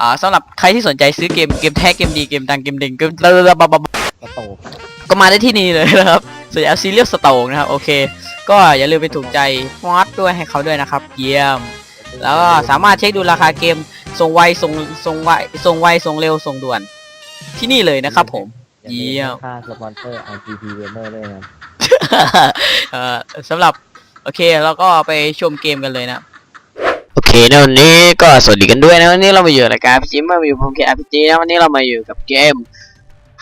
อ่าสำหรับใครที่สนใจซื้อเกมเกมแท้เกมดีเกมดังเกมเด่งเกมบบบกระโตกก็มาได้ที่นี่เลยนะครับส่วนเอาซีเรียสสโตงนะครับโอเค ก็อย่าลืมไปถูกใจมอสด้วยให้เขาด้วยนะครับ เยี่ยม แล้วก็สามารถเช็คดูราคาเกมส่งไวส่งส่งไวส่งไวส่งเร็วส่งด่วน ที่นี่เลยนะครับ ผมอย่าลืเยี่ยมค่าสปอนเซอร์ IGP Gamer ด้วยนะเอ่อสำหรับโอเคเราก็ไปชมเกมกันเลยนะโอ เคนะวันนี้ก็สวัสดีกันด้วยนะวันนี้เรามาอยู่ในรายการพิจิมาอยู่ผมเคอาร์พีจีนะวันนี้เรามาอยู่กับเกม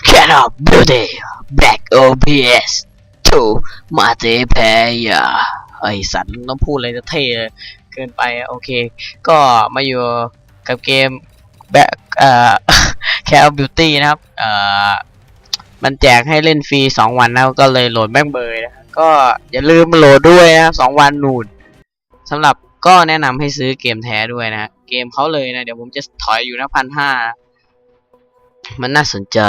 Cat of Beauty Black OPS 2 Multiplayer ไอสัตว์ต้องพูดอะไรจะเท่เกินไปโอเค ก็มาอยู่กับเกม Black เอ่อ Cat of Beauty นะครับเอ่อมันแจกให้เล่นฟรีสองวันนะก็เลยโหลดแม่งเบยนะก็อย่าลืมโหลดด้วยนะสองวันนูนสำหรับ ก็แนะนำให้ซื้อเกมแท้ด้วยนะเกมเขาเลยนะ เดี๋ยวผมจะถอยอยู่นะพันห้ามันน่าสนใจ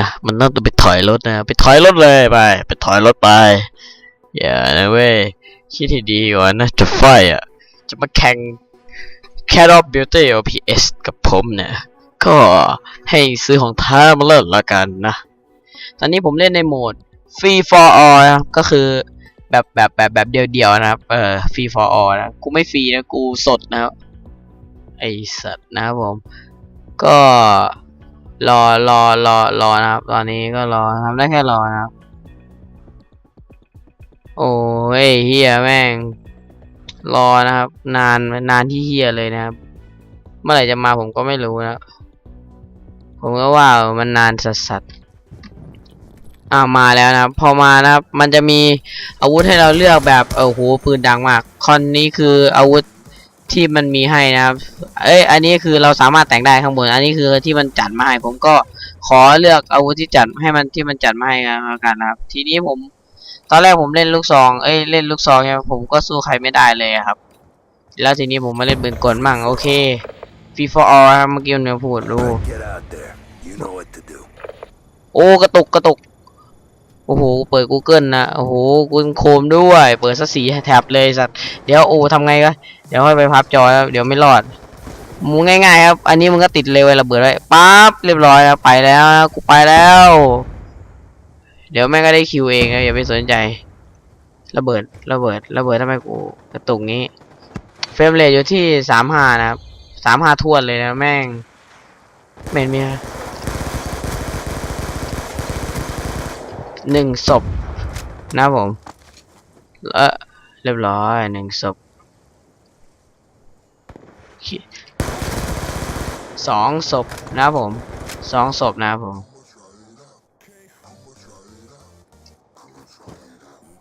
นะ มันต้องไปถอยรถนะ ไปถอยรถเลยไป ไปถอยรถไป อย่านะเว้ย คิดให้ดีก่อนนะ จะไฟอะ จะมาแข่ง Cat of Beauty OPS กับผมเนี่ย ก็ให้ซื้อของแท้มาเลิศละกันนะ ตอนนี้ผมเล่นในโหมด Free for all นะครับก็คือ แบบแบบแบบแบบเดียวๆนะครับ เออ Free for all นะ กูไม่ฟรีนะ กูสดนะครับ ไอสัตว์นะครับผม ก็รอรอรอรอนะครับ ตอนนี้ก็รอทำได้แค่รอนะครับ โอ้ยเฮียแม่ง รอนะครับ นานนานที่เฮียเลยนะครับ เมื่อไหร่จะมาผมก็ไม่รู้นะ ผมก็ว่ามันนานสัสสัส อ่ามาแล้วนะครับ พอมานะครับ มันจะมีอาวุธให้เราเลือกแบบเออโหปืนดังมาก คอนนี้คืออาวุธที่มันมีให้นะครับ เอ้ย อันนี้คือเราสามารถแต่งได้ข้างบน อันนี้คือที่มันจัดมาให้ ผมก็ขอเลือกอาวุธที่จัดให้มันที่มันจัดมาให้แล้วกันนะครับ ทีนี้ผม ตอนแรกผมเล่นลูกซอง เอ้ย เล่นลูกซองเนี่ยผมก็สู้ใครไม่ได้เลยอะครับ แล้วทีนี้ผมมาเล่นปืนกลมั่ง โอเคฟีฟอร์อเมื่อกี้มันพูดรู้ Alright, get out there. You know what to do. โอ้กระตุกกระตุก โอ้โห เปิด Google นะ โอ้โหกูโคมด้วย เปิดสักสีแถบเลยสัตว์ เดี๋ยวโอ้ทำไงก็เดี๋ยวค่อยไปพับจอแล้ว เดี๋ยวไม่รอดมูง่ายๆครับ อันนี้มึงก็ติดเร็วไว้ระเบิดไว้ปั๊บเรียบร้อยแล้วไปแล้วกูไปแล้ว เดี๋ยวแม่งก็ได้คิวเองนะอย่าไปสนใจ ระเบิดระเบิดระเบิดทำไมกูกระตุกงี้ เฟรมเรทอยู่ที่สามห้านะครับสามห้าทวนเลยนะแม่งเมนเมี หนึ่งศพนะผมเออเรียบร้อยหนึ่งศพสองศพนะผมสองศพนะผม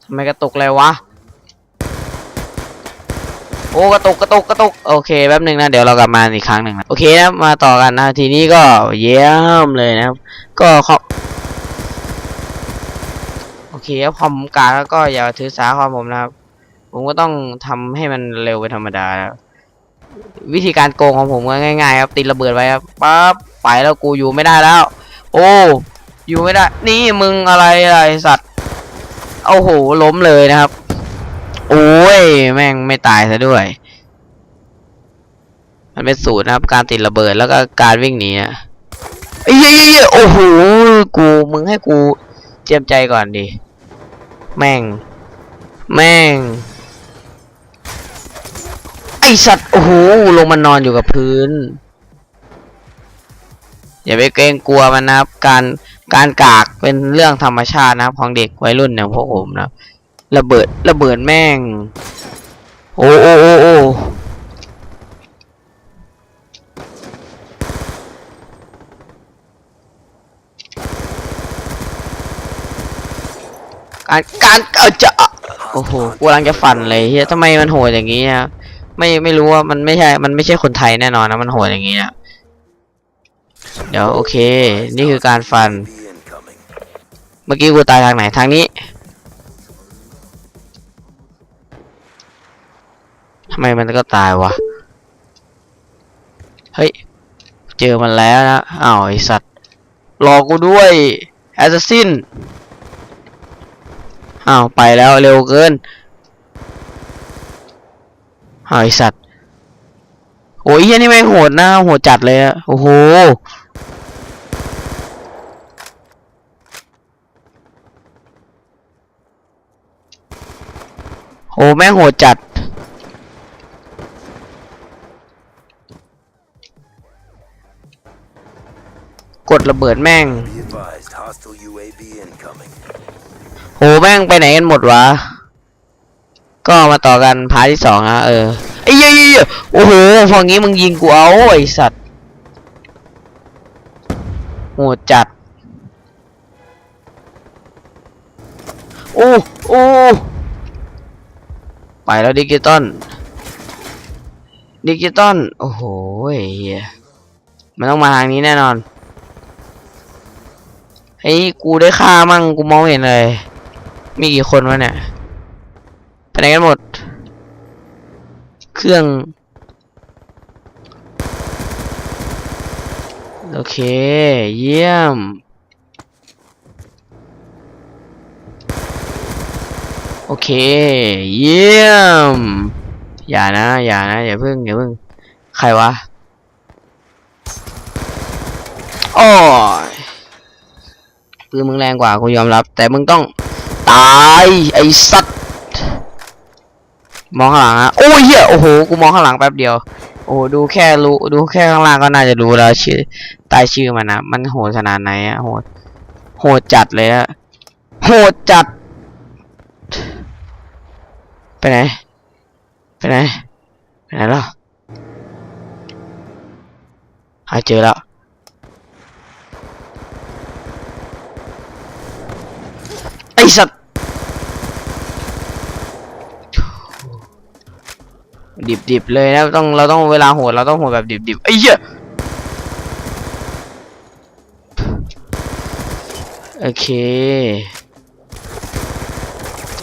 ทำไมกระตุกเลยวะโอ้กระตุกกระตุกกระตุกโอเคแป๊บหนึ่งนะเดี๋ยวเรากลับมาอีกครั้งหนึ่งนะโอเคนะมาต่อกันนะทีนี้ก็เยี่ยมเลยนะครับก็ขอโอ เคครับความผมกาแล้วก็อย่าถือสาความผมนะครับ ผมก็ต้องทำให้มันเร็วเป็นธรรมดานะวิธีการโกงของผมก็ง่าย ๆ ครับติดระเบิดไว้ครับปั๊บไปแล้วกูอยู่ไม่ได้แล้ว โอ้อยู่ไม่ได้ นี่มึงอะไรอะไรสัตว์โอ้โหล้มเลยนะครับ โอ้ยแม่งไม่ตายซะด้วย มันเป็นสูตรนะครับ การติดระเบิดแล้วก็การวิ่งหนีอะเอ้ยเอ้ยเอ้ยโอ้โหกูมึงให้กูเจียมใจก่อนดิ แม่ง แม่ง ไอสัตว์ โอ้โห ลงมานอนอยู่กับพื้น อย่าไปเกรงกลัวมันนะครับ การ การกากเป็นเรื่องธรรมชาตินะครับ ของเด็กวัยรุ่นอย่างพวกผมนะครับระเบิด ระเบิดแม่ง โอ้โอ้โอ้โอ้ การการเออจะโอ้โหกูกำลังจะฟันเลยเฮียทำไมมันโหดอย่างนี้อะไม่ไม่รู้ว่ามันไม่ใช่ มันไม่ใช่คนไทยแน่นอนนะมันโหดอย่างนี้นะเดี๋ยวโอเค นี่คือการฟัน เมื่อกี้กูตายทางไหนทางนี้ทำไมมันก็ตายวะเฮ้ยเจอมันแล้วนะอ้าวไอสัตว์รอกูด้วยแอสซัสซิน อ้าว ไปแล้วเร็วเกินอ้าวไอสัตว์ โอ้ยเฮียนี่แม่โหดนะโหดจัดเลยอะโอ้โห โอ้แม่งโหดจัดกดระเบิดแม่ง โหแม่งไปไหนกันหมดวะ ก็มาต่อกันพาที่สองนะเออไอ้เยี่ยยโอ้โหฝั่งนี้มึงยิงกูเอาไอ้สัตว์โหดจัด โอ้โอ้ไปแล้วดิจิตอลดิจิตอลโอ้โหเฮียมันต้องมาทางนี้แน่นอนเฮ้ยกูได้ค่ามั่งกูมองเห็นเลย มีกี่คนวะเนี่ยไปไหนกันหมด เครื่อง โอเค เยี่ยม โอเค เยี่ยม อย่านะ อย่านะ อย่าเพิ่ง อย่าเพิ่ง ใครวะโอ้ปืนมึงแรงกว่ากูยอมรับ แต่มึงต้องายไอ้สัตว์มองข้างหลังอะโอ้ยเหี้ยโอ้โหกูมองข้างหลังแป๊บเดียว โอ้ดูแค่รู้ดูแค่ข้างล่างก็น่าจะรู้แล้วชื่อใต้ชื่อมันนะมันโหดขนาดไหนอะโหดโหดจัดเลยอะโหดจัด ไปไหนไปไหนไปไหนแล้วหาเจอแล้วไอสัตว์ ดิบดิบๆเลยนะต้องเราต้องเวลาโหดเราต้องโหดแบบดิบดิบๆไอ้เหี้ยโอเค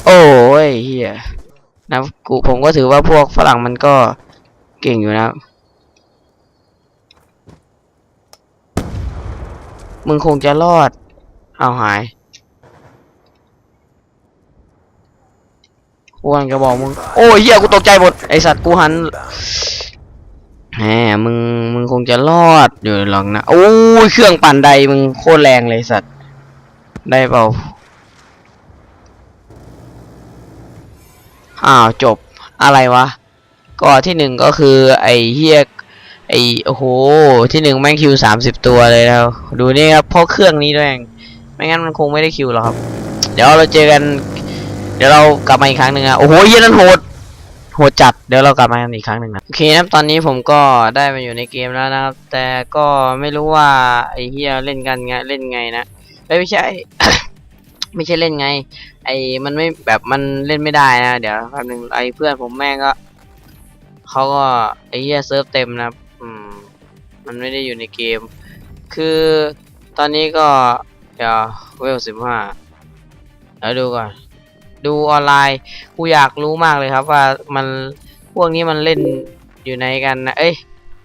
โอ้ยเฮียนะกูผมก็ถือว่าพวกฝรั่งมันก็เก่งอยู่นะ มึงคงจะรอด เอาหายอ้วนก็บอกมึง โอ้ยเหี้ยกูตกใจหมด ไอสัตว์กูหันแหมมึงมึงคงจะรอดอยู่หรอกนะโอ้ยเครื่องปั่นใดมึงโคตรแรงเลยสัตว์ได้เปล่าอ้าวจบอะไรวะก็ที่หนึ่งก็คือไอเฮียไอโอ้โหที่หนึ่งแม่งคิวสามสิบตัวเลยแล้วดูนี่ครับเพราะเครื่องนี้ด้วยเองไม่งั้นมันคงไม่ได้คิวหรอกครับ เดี๋ยวเราเจอกัน เดี๋ยวเรากลับมาอีกครั้งหนึ่งอะโอ้โหเหี้ยนั่นโหด โหดจัดเดี๋ยวเรากลับมากันอีกครั้งหนึ่งนะโอเคนะครับตอนนี้ผมก็ได้มาอยู่ในเกมแล้วนะครับ แต่ก็ไม่รู้ว่าไอ้เฮียเล่นกันไงเล่นไงนะไม่ใช่ ไม่ใช่เล่นไง ไอ้มันไม่แบบมันเล่นไม่ได้นะเดี๋ยวแป๊บนึงไอ้เพื่อนผมแม่งก็เขาก็ไอ้เฮียเซิร์ฟเต็มนะครับอืมมันไม่ได้อยู่ในเกม คือตอนนี้ก็เดี๋ยวเวลสิบห้าแล้วดูก่อน ดูออนไลน์กูอยากรู้มากเลยครับว่ามันพวกนี้มันเล่นอยู่ในกันนะ เอ้ย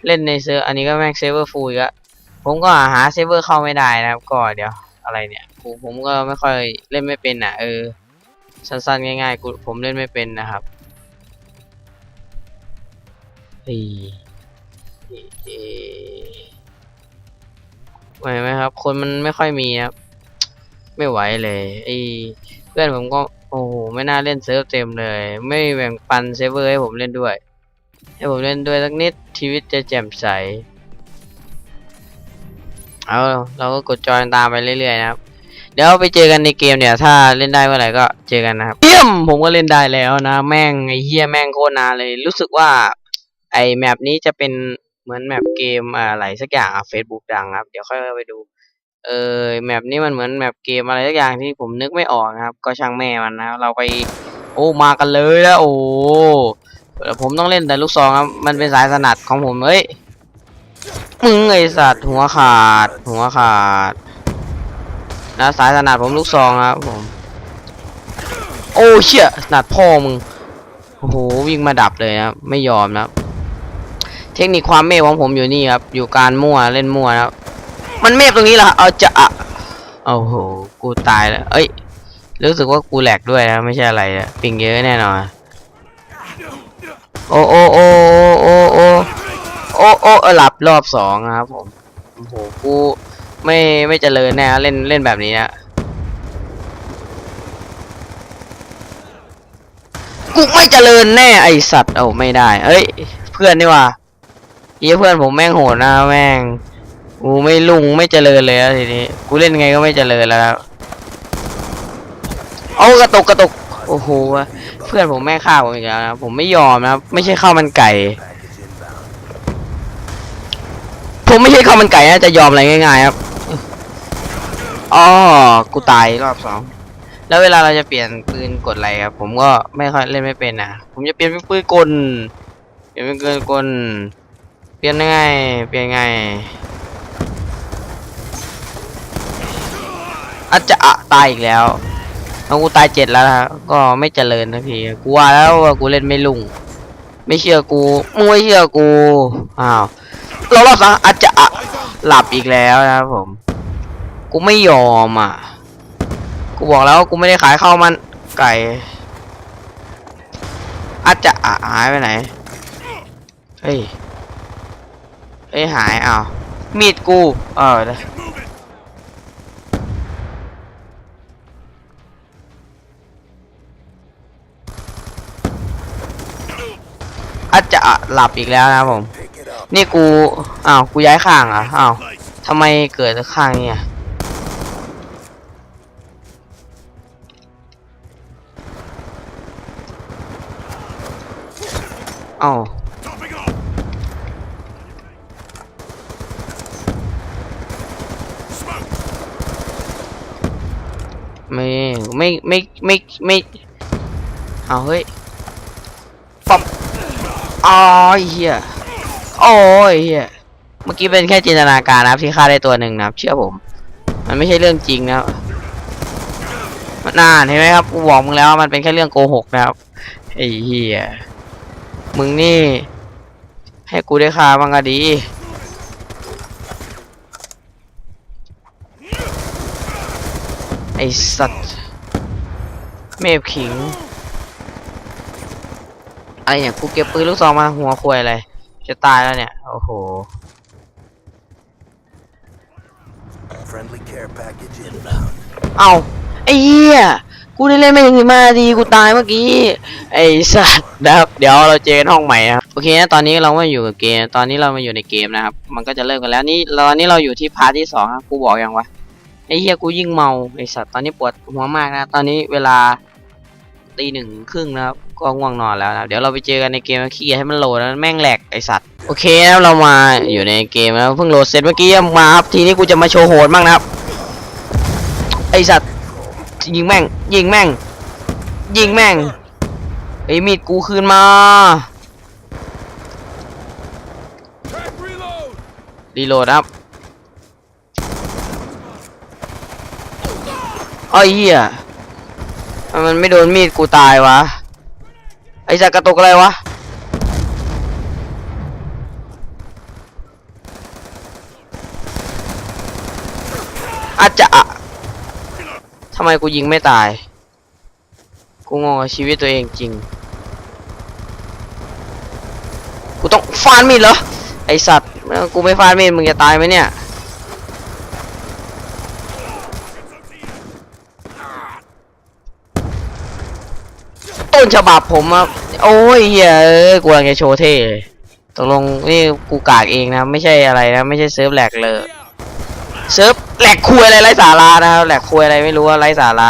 เล่นในเซิร์ฟอันนี้ก็แม็กเซเวอร์ฟูลอีกอะผมก็หาเซิร์ฟเวอร์เข้าไม่ได้นะครับ ก็เดี๋ยวอะไรเนี่ยกูผมก็ไม่ค่อยเล่นไม่เป็นอะ เออ สั้นๆ ง่ายๆกูผมเล่นไม่เป็นนะครับเฮ้ยเอ๊ะเอ๊ะไหวไหมครับ คนมันไม่ค่อยมีครับ ไม่ไหวเลยไอ้เพื่อนผมก็ โอ้โหไม่น่าเล่นเซิร์ฟเต็มเลย ไม่แบ่งปันเซิร์ฟเวอร์ให้ผมเล่นด้วย ให้ผมเล่นด้วยสักนิดชีวิตจะแจ่มใส เอาเราก็กดจอยตามไปเรื่อยๆนะครับ เดี๋ยวไปเจอกันในเกมเนี่ย ถ้าเล่นได้เมื่อไหร่ก็เจอกันนะครับเยี่ยมผมก็เล่นได้แล้วนะ แม่งไอ้เฮียแม่งโคตรนานเลย รู้สึกว่า ไอ้แมปนี้จะเป็นเหมือนแมปเกมอะไรสักอย่างอะเฟซบุ๊กดังครับ เดี๋ยวค่อยไปดู เออแมปนี้มันเหมือนแมปเกมอะไรสักอย่างที่ผมนึกไม่ออกนะครับ ก็ช่างแม่มันนะเราไป โอ้มากันเลยแล้วโอ้ผมต้องเล่นแต่ลูกซองครับมันเป็นสายถนัดของผมเอ้ยมึงไอสัตว์หัวขาด หัวขาดนะสายถนัดผมลูกซองครับผม โอ้เชี่ยถนัดพ่อมึงโอ้โหวิ่งมาดับเลยนะครับไม่ยอมนะเทคนิคความเมฆของผมอยู่นี่ครับ อยู่การมั่วเล่นมั่วนะครับ มันเมฟตรงนี้ล่ะเอาจะอะโอ้โห กูตายแล้ว เอ้ย รู้สึกว่ากูแหลกด้วยนะ ไม่ใช่อะไรนะปิงเยอะแน่นอน โอ้โอ้โอ้โอ้โอ้โอ้โอ้โอ้เออหลับรอบสองครับผมโอ้โห กูไม่ไม่เจริญแน่เล่นเล่นแบบนี้นะกูไม่เจริญแน่ไอสัตว์โอ้ไม่ได้ เอ้ย เพื่อนนี่ว่าเฮียเพื่อนผมแม่งโหดนะแม่ง กูไม่ลุงไม่เจริญเลยทีนี้ กูเล่นไงก็ไม่เจริญแล้วเอากระตุกกระตุกโอ้โห เพื่อนผมแม่ฆ่าผมอีกแล้วนะผมไม่ยอมนะไม่ใช่ข้าวมันไก่ ผมไม่ใช่ข้าวมันไก่นะจะยอมอะไรง่ายๆครับอ๋อกูตายรอบสองแล้วเวลาเราจะเปลี่ยนปืนกดอะไรครับ ผมก็ไม่ค่อยเล่นไม่เป็นนะผมจะเปลี่ยนเป็นปืนกลเปลี่ยนเป็นปืนกลเปลี่ยนยังไงเปลี่ยนไง อาจจะอะตายอีกแล้วเอากูตายเจ็ดแล้วนะก็ไม่เจริญทักทีกูว่าแล้วว่ากูเล่นไม่ลุ่งไม่เชื่อกูมึงไม่เชื่อกูอ้าวเรารอบสองอาจจะอะหลับอีกแล้วนะครับผม กูไม่ยอมอะ กูบอกแล้วว่ากูไม่ได้ขายข้าวมันไก่อาจจะอะหายไปไหนเฮ้ยเฮ้ยหายอ้าวมีดกู เออ ได้อาจะหลับอีกแล้วนะผม นี่กูอ้าวกูย้ายข้างอะอ้าวทำไมเกิดข้างเนี่ยอ้าวไม่ไม่ไม่ไม่ไม่เอาเฮ้ยปับ อ๋อไอ้เฮียโอ้ยเฮียเมื่อกี้เป็นแค่จินตนาการนะครับที่ฆ่าได้ตัวหนึ่งนะครับ เชื่อผม มันไม่ใช่เรื่องจริงนะครับมันนานเห็นไหมครับกูบอกมึงแล้วมันเป็นแค่เรื่องโกหกนะครับไอ้เหี้ยมึงนี่ ให้กูได้ฆ่าบ้างก็ดีไอสัตว์เมฟขิง อะไรเนี่ยกูเก็บปืนลูกซองมาหัวควยอะไรจะตายแล้วเนี่ยโอ้โห Friendly care package inbound. เอาไอ้เหี้ยกูได้เล่นไม่ถึงสิบห้านาทีกูตายเมื่อกี้ไอ้สัตว์นะครับเดี๋ยวเราเจอกันห้องใหม่นะครับโอเคนะตอนนี้เรามาอยู่กับเกม ตอนนี้เรามาอยู่ในเกมนะครับ มันก็จะเริ่มกันแล้วนี่ตอนนี้เราอยู่ที่พาร์ทที่สองครับกูบอกยังวะไอ้เหี้ยกูยิ่งเมาไอ้สัตว์ตอนนี้ปวดหัวมากนะ ตอนนี้เวลาตีหนึ่งครึ่งนะครับ ก็ง่วงนอนแล้วนะเดี๋ยวเราไปเจอกันในเกมขี้ให้มันโหลดแล้วแม่งแหลกไอสัตว์โอเคนะครับเรามาอยู่ในเกมแล้วเพิ่งโหลดเสร็จเมื่อกี้มาครับทีนี้กูจะมาโชว์โหดบ้างนะครับไอสัตว์ยิงแม่ง ยิงแม่ง ยิงแม่งไอมีดกูคืนมารีโหลดครับไอ้เหี้ยมันไม่โดนมีดกูตายวะ ไอ้สัตว์กระตุกอะไรวะอาจจะทำไมกูยิงไม่ตาย กูงงชีวิตตัวเองจริง กูต้องฟาดมีดเหรอ ไอสัตว์ กูไม่ฟาดมีดมึงจะตายไหมเนี่ย ต้นฉบับผมอะโอ้ยเฮ้ยเอ้ยกูกำลังจะโชว์เท่เลยตกลงนี่กูกากเองนะ ไม่ใช่อะไรนะ ไม่ใช่เซิร์ฟแหลกเลยเซิร์ฟแหลกคุยอะไรไร้สาระนะครับแหลกคุยอะไรไม่รู้ว่าไร้สาระ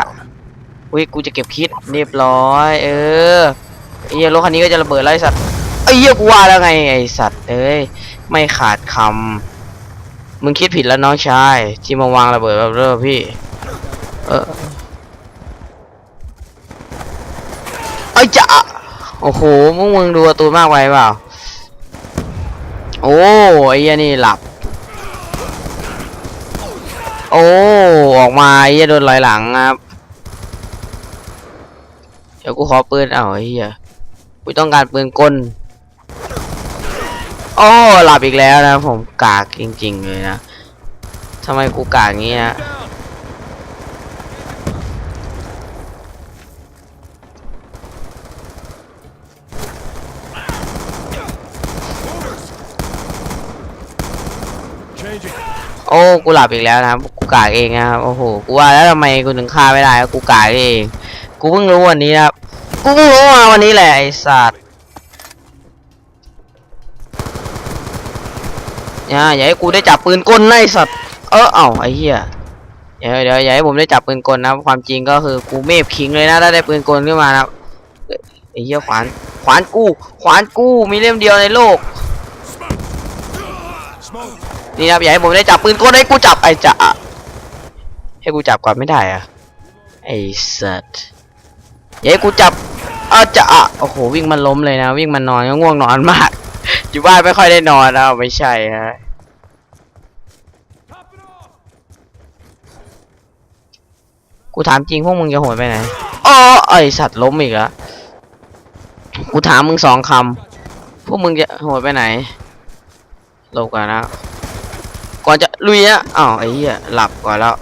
อุ้ยกูจะเก็บคิดเรียบร้อย เออไอ้เหี้ยรถคันนี้ก็จะระเบิดแล้วไอ้สัตว์ไอ้เหี้ยกูว่าแล้วไงไอ้สัตว์เอ้ยไม่ขาดคำมึงคิดผิดแล้วน้องชายที่มาวางระเบิดแบบเริ่พี่ เออ ไอ้จะโอ้โหมึงมึงดูตูนมากไปเปล่า โอ้ไอ้เฮียนี่หลับ โอ้ออกมาไอ้เหี้ยโดนลอยหลังครับเดี๋ยวกูขอปืนเอ้าไอ้เหี้ยกูต้องการปืนกลโอ้หลับอีกแล้วนะผมกากจริง ๆ เลยนะทำไมกูกากงี้นะ โอ้กูหลับอีกแล้วนะครับกูกากเองนะครับโอ้โหกูว่าแล้วทำไมกูถึงฆ่าไม่ได้กูกากเองกูเพิ่งรู้วันนี้นะครับกูเพิ่งรู้มาวันนี้แหละไอ้สัตว์อย่าอย่าให้กูได้จับปืนกลไอ้สัตว์เออเอ้าไอ้เหี้ยเดี๋ยวเดี๋ยวอย่าให้ผมได้จับปืนกลนะความจริงก็คือกูเมฟคิงเลยนะถ้าได้ปืนกลขึ้นมานะไอ้เหี้ยขวานขวานกูขวานกูมีเล่มเดียวในโลก นี่ครับอย่าให้ผมได้จับปืนกลให้กูจับไอ้จะให้กูจับก่อนไม่ได้อะไอ้สัตว์อย่าให้กูจับอาจะอะโอ้โหวิ่งมันล้มเลยนะ วิ่งมันนอนก็ง่วงนอนมาก อยู่บ้านไม่ค่อยได้นอนนะไม่ใช่ฮะกูถามจริงพวกมึงจะโหดไปไหนอ๋อไอสัตว์ล้มอีกแล้วกูถามมึงสองคำพวกมึงจะโหดไปไหนหลบก่อนนะ ก่อนจะลุยนะอ้าวไอ้เหี้ยหลับก่อนแล้ว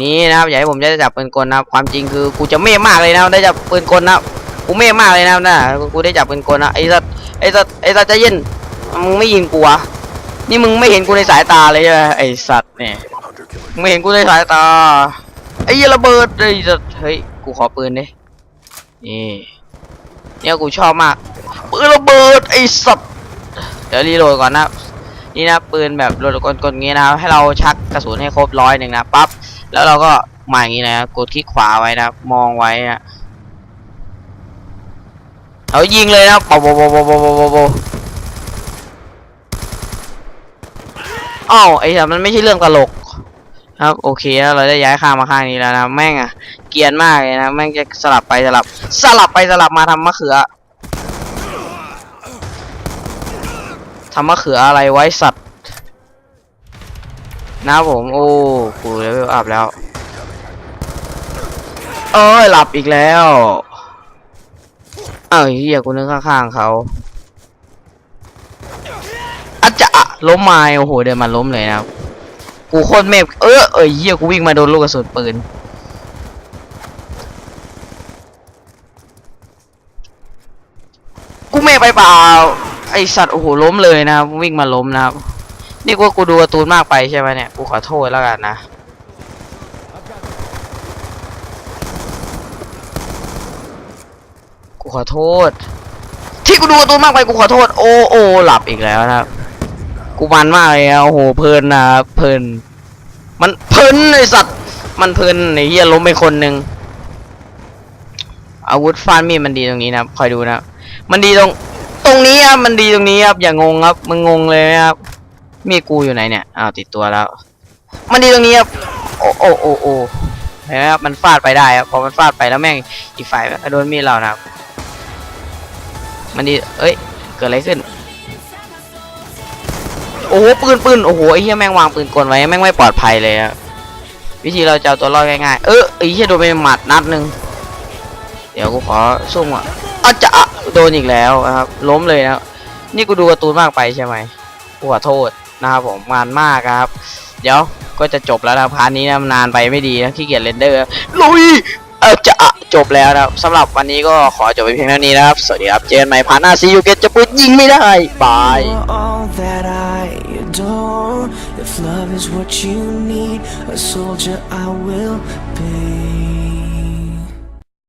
นี่นะครับอย่าให้ผมได้จับปืนกลนะครับความจริงคือกูจะเมฆมากเลยนะได้จับปืนกลนะกูเมฆมากเลยนะนะกูได้จับปืนกลนะไอ้สัตว์ไอ้สัตว์ไอ้สัตว์ใจเย็นมึงไม่ยิงกูวะนี่มึงไม่เห็นกูในสายตาเลยใช่ไหมไอ้สัตว์เนี่ยมึงไม่เห็นกูในสายตาไอ้เหี้ยระเบิดไอ้สัตว์เฮ้ยกูขอปืนดินี่เนี่ยกูชอบมากปืนระเบิดไอ้สัตว์ เดี๋ยวรีโหลดก่อนนะนี่นะปืนแบบโหลดกลๆอย่างงี้นะครับให้เราชักกระสุนให้ครบร้อยหนึ่งนะปั๊บแล้วเราก็มาอย่างงี้นะกดคลิกขวาไว้นะมองไว้นะเอายิงเลยนะปอบปอบปอบปอบปอบปอบอ้าวไอ้สัมันไม่ใช่เรื่องตลก ครับโอเคแล้วเราได้ย้ายข้ามาข้างนี้แล้วนะแม่งอะเกียนมากเลยนะแม่งจะสลับไปสลับ สลับไปสลับมาทำมะเขือทำมะเขืออะไรไว้สัตว์นะผมโอ้กูเลเวลอัพแล้ว เอ้ยหลับอีกแล้วเอ้าเฮียกูนึกข้างๆเขาอาจจะล้มไม้โอ้โหเดินมาล้มเลยนะกูโคตรเมฟเออเอ้ยเฮียกูวิ่งมาโดนลูกกระสุนปืนกูเมฟไปเปล่า สัตว์โอ้โหล้มเลยนะครับวิ่งมาล้มนะครับ นี่กูว่ากูดูการ์ตูนมากไปใช่ไหมเนี่ยกูขอโทษแล้วกันนะกูขอโทษ ที่กูดูการ์ตูนมากไปกูขอโทษ โอ้โอหลับอีกแล้วนะครับ กูมันมากเลยอะโอ้โหเพลินนะครับเพลิน มันเพลินไอสัตว์มันเพลินไอเฮียล้มไปคนหนึ่งอาวุธฟาดมีดมันดีตรงนี้นะคอยดูนะ มันดีตรง รงนี้ครับมันดีตรงนี้ครับอย่างงครับมึงงงเลยนะครับมีกูอยู่ไหนเนี่ยอ้าวติดตัวแล้ว มันดีตรงนี้ครับโอ้โอ้โอ้โอ้เห็นไหมครับมันฟาดไปได้ครับพอมันฟาดไปแล้วแม่งอีกฝ่ายโดนมีดเรานะครับ มันดีเอ้ยเกิดอะไรขึ้นโอ้โหปืนปืนโอ้โหไอ้เหี้ยแม่งวางปืนกลไว้แม่งไม่ปลอดภัยเลยครับวิธีเราจะเอาตัวรอดง่ายๆเออไอ้เหี้ยโดนไปหมัดนัดหนึ่งเดี๋ยวกูขอซุ่มอะ อาจจะโดนอีกแล้วนะครับ ล้มเลยนะนี่กูดูการ์ตูนมากไปใช่ไหมขอโทษนะครับผมงานมากครับ เดี๋ยวก็จะจบแล้วนะพาร์ทนี้นะนานไปไม่ดีนะขี้เกียจเรนเดอร์ลุยเออจะอะจบแล้วนะครับสำหรับวันนี้ก็ขอจบไปเพียงเท่านี้นะครับ สวัสดีครับ เจอกันใหม่พาร์ทหน้าซียูเกตจะปืนยิงไม่ได้บาย If love is what you need, a soldier I will be.